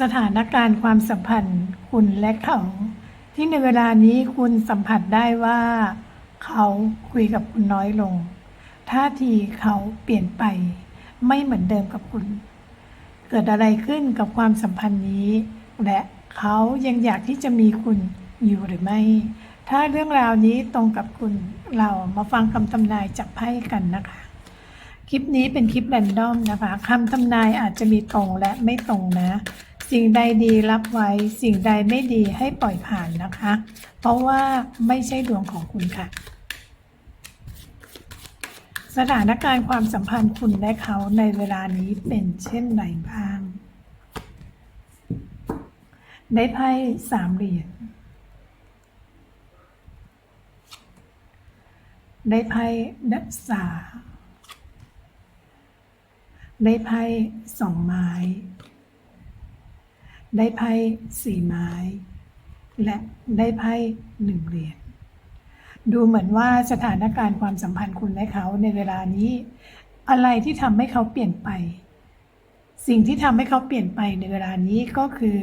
สถานการณ์ความสัมพันธ์คุณและเขา ที่ในเวลานี้คุณสัมผัสได้ว่า เขาคุยกับคุณน้อยลง ท่าทีเขาเปลี่ยนไป ไม่เหมือนเดิมกับคุณ เกิดอะไรขึ้นกับความสัมพันธ์นี้ และเขายังอยากที่จะมีคุณอยู่หรือไม่ ถ้าเรื่องราวนี้ตรงกับคุณเรามาฟังคำทำนายจากไพ่กันนะคะ คลิปนี้เป็นคลิปแรนดอมนะคะคำทำนายอาจจะมีตรงและไม่ตรงนะ สิ่งใดดีรับไว้ สิ่งใดไม่ดีให้ปล่อยผ่านนะคะ เพราะว่าไม่ใช่ดวงของคุณค่ะ สถานการณ์ความสัมพันธ์คุณและเขาในเวลานี้เป็นเช่นไรบ้าง ได้ไพ่สามเหรียญ ได้ไพ่ดัสาได้ไพ่สองไม้ ได้ไพ่สี่ไม้ และได้ไพ่หนึ่งเหรียญดูเหมือนว่าสถานการณ์ความสัมพันธ์คุณและเขาในเวลานี้ อะไรที่ทำให้เขาเปลี่ยนไป สิ่งที่ทำให้เขาเปลี่ยนไปในเวลานี้ก็คือ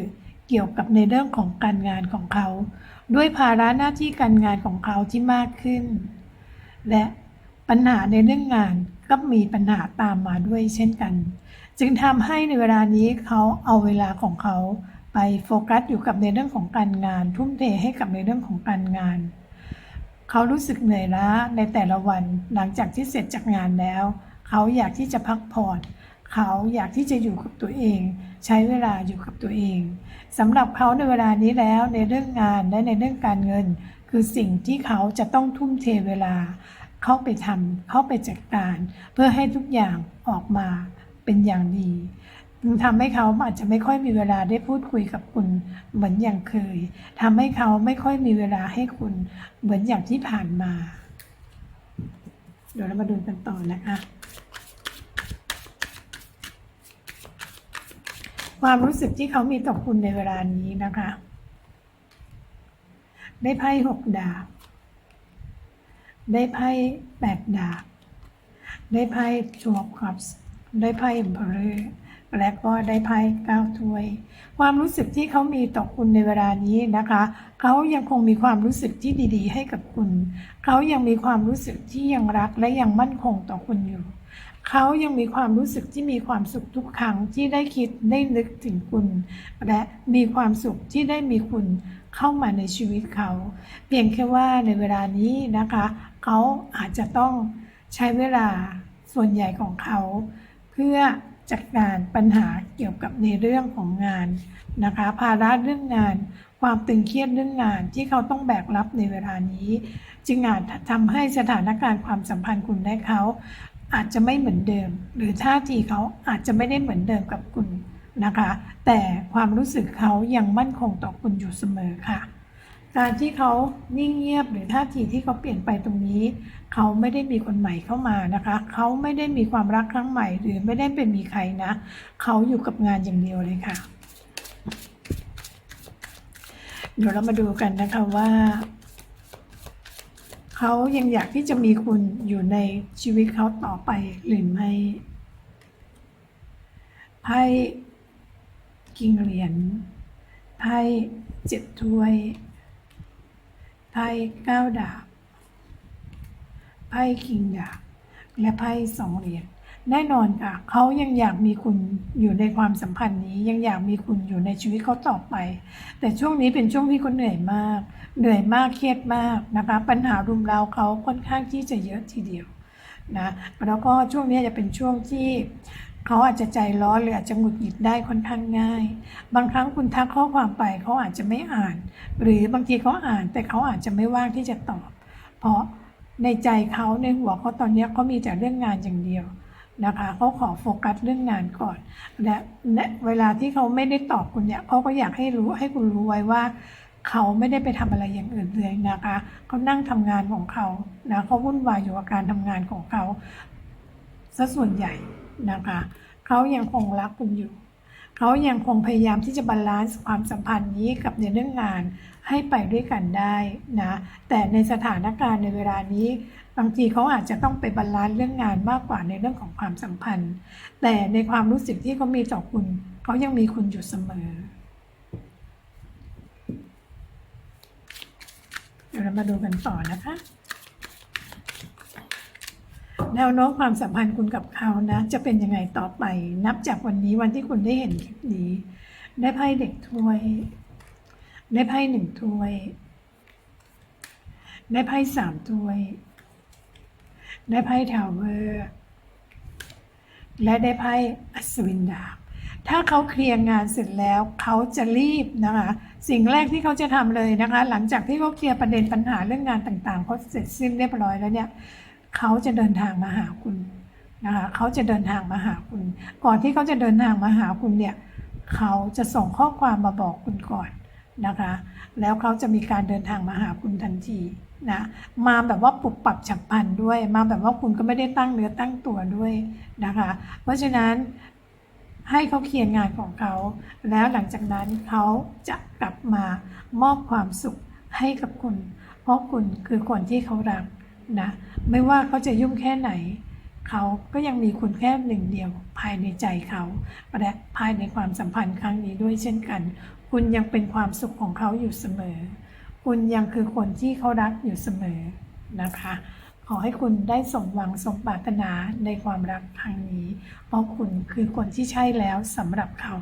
เกี่ยวกับในเรื่องของการงานของเขา ด้วยภาระหน้าที่การงานของเขาที่มากขึ้น และปัญหาในเรื่องงานก็มีปัญหาตามมาด้วยเช่นกัน จึงทำให้ในเวลานี้เขาเอาเวลาของเขาไปโฟกัสอยู่กับในเรื่องของการงาน ทุ่มเทให้กับในเรื่องของการงาน เขารู้สึกเหนื่อยล้าในแต่ละวันหลังจากที่เสร็จจากงานแล้ว เขาอยากที่จะพักผ่อนเขาอยากที่จะอยู่กับตัวเอง ใช้เวลาอยู่กับตัวเองสำหรับเขาในเวลานี้แล้วในเรื่องงานและในเรื่องการเงิน คือสิ่งที่เขาจะต้องทุ่มเทเวลา เข้าไปทำเข้าไปจัดการ เพื่อให้ทุกอย่างออกมา เป็นอย่างดีทำให้เขาอาจจะไม่ค่อยมีเวลาได้พูดคุยกับคุณ เหมือนอย่างเคยทำให้เขาไม่ค่อยมีเวลาให้คุณ เหมือนอย่างที่ผ่านมา เดี๋ยวเรามาดูกันต่อนะคะความรู้สึกที่เขามีต่อคุณในเวลานี้นะคะ ได้ไพ่หกดาบ ได้ไพ่แปดดาบ ได้ไพ่ทูอคัพส์ ได้ไพ่เบอร์และก็ได้ไพ่เก้าถ้วย ความรู้สึกที่เขามีต่อคุณในเวลานี้นะคะ เขายังคงมีความรู้สึกที่ดีๆ ให้กับคุณ เขายังมีความรู้สึกที่ยังรักและยังมั่นคงต่อคุณอยู่ เขายังมีความรู้สึกที่มีความสุขทุกครั้งที่ได้คิดได้นึกถึงคุณ และมีความสุขที่ได้มีคุณเข้ามาในชีวิตเขา เพียงแค่ว่าในเวลานี้นะคะ เขาอาจจะต้องใช้เวลาส่วนใหญ่ของเขา เพื่อจัดการปัญหาเกี่ยวกับในเรื่องของงานนะคะ ภาระเรื่องงาน ความตึงเครียดเรื่องงานที่เขาต้องแบกรับในเวลานี้ จึงอาจทำให้สถานการณ์ความสัมพันธ์คุณและเขาอาจจะไม่เหมือนเดิม หรือท่าทีเขาอาจจะไม่ได้เหมือนเดิมกับคุณนะคะ แต่ความรู้สึกเขายังมั่นคงต่อคุณอยู่เสมอค่ะ การที่เขานิ่งเงียบหรือท่าทีที่เขาเปลี่ยนไปตรงนี้ เขาไม่ได้มีคนใหม่เข้ามานะคะ เขาไม่ได้มีความรักครั้งใหม่ หรือไม่ได้เป็นมีใครนะ เขาอยู่กับงานอย่างเดียวเลยค่ะ เดี๋ยวเรามาดูกันนะคะว่า เขายังอยากที่จะมีคุณอยู่ในชีวิตเขาต่อไปหรือไม่ไพ่กิงเหรียญไพ่เจ็ดถ้วย ไพ่เก้าดาบ ไพ่คิงดาบ และไพ่สองเหรียญ แน่นอนค่ะ เขายังอยากมีคุณอยู่ในความสัมพันธ์นี้ ยังอยากมีคุณอยู่ในชีวิตเขาต่อไป แต่ช่วงนี้เป็นช่วงที่เขาเหนื่อยมาก เหนื่อยมาก เครียดมากนะคะ ปัญหารุมเร้าเขาค่อนข้างที่จะเยอะทีเดียวนะ แล้วก็ช่วงนี้จะเป็นช่วงที่ เขาอาจจะใจร้อนหรืออาจจะหงุดหงิดได้ค่อนข้างง่าย บางครั้งคุณทักข้อความไปเขาอาจจะไม่อ่าน หรือบางทีเขาอ่านแต่เขาอาจจะไม่ว่างที่จะตอบ เพราะในใจเขาในหัวเขาตอนนี้เขามีแต่เรื่องงานอย่างเดียวนะคะเขาขอโฟกัสเรื่องงานก่อนและและเวลาที่เขาไม่ได้ตอบคุณเนี่ยเขาก็อยากให้รู้ให้คุณรู้ไว้ว่า เขาไม่ได้ไปทำอะไรอย่างอื่นเลยนะคะเขานั่งทำงานของเขานะเขาวุ่นวายอยู่กับการทำงานของเขาซะส่วนใหญ่ นะคะเขายังคงรักคุณอยู่เขายังคงพยายามที่จะบาลานซ์ความสัมพันธ์นี้กับในเรื่องงานให้ไปด้วยกันได้นะแต่ในสถานการณ์ในเวลานี้ บางทีเขาอาจจะต้องไปบาลานซ์เรื่องงานมากกว่าในเรื่องของความสัมพันธ์ แต่ในความรู้สึกที่เขามีต่อคุณเขายังมีคุณอยู่เสมอเดี๋ยวเรามาดูกันต่อนะคะ แนวโน้มความสัมพันธ์คุณกับเขานะ จะเป็นยังไงต่อไป นับจากวันนี้วันที่คุณได้เห็นคลิปนี้ ได้ไพ่เด็กถ้วย ได้ไพ่หนึ่งถ้วย ได้ไพ่สามถ้วย ได้ไพ่ทาวเวอร์และได้ไพ่อัศวินดาบถ้าเขาเคลียร์งานเสร็จแล้วเขาจะรีบนะคะ สิ่งแรกที่เขาจะทำเลยนะคะ หลังจากที่เขาเคลียร์ประเด็นปัญหาเรื่องงานต่างๆเขาเสร็จสิ้นเรียบร้อยแล้วเนี่ย เขาจะเดินทางมาหาคุณนะคะเขาจะเดินทางมาหาคุณ ก่อนที่เขาจะเดินทางมาหาคุณเนี่ยเขาจะส่งข้อความมาบอกคุณก่อนนะคะ แล้วเขาจะมีการเดินทางมาหาคุณทันทีนะมาแบบว่าปรับปรับฉับพลันด้วย มาแบบว่าคุณก็ไม่ได้ตั้งเนื้อตั้งตัวด้วยนะคะ เพราะฉะนั้นให้เขาเคลียร์งานของเขา แล้วหลังจากนั้นเขาจะกลับมามอบความสุขให้กับคุณ เพราะคุณคือคนที่เขารัก นะไม่ว่าเขาจะยุ่งแค่ไหน เขาก็ยังมีคุณแค่หนึ่งเดียวภายในใจเขาและภายในความสัมพันธ์ครั้งนี้ด้วยเช่นกัน คุณยังเป็นความสุขของเขาอยู่เสมอ คุณยังคือคนที่เขารักอยู่เสมอนะคะ ขอให้คุณได้สมหวังสมปรารถนาในความรักครั้งนี้ เพราะคุณคือคนที่ใช่แล้วสำหรับเขา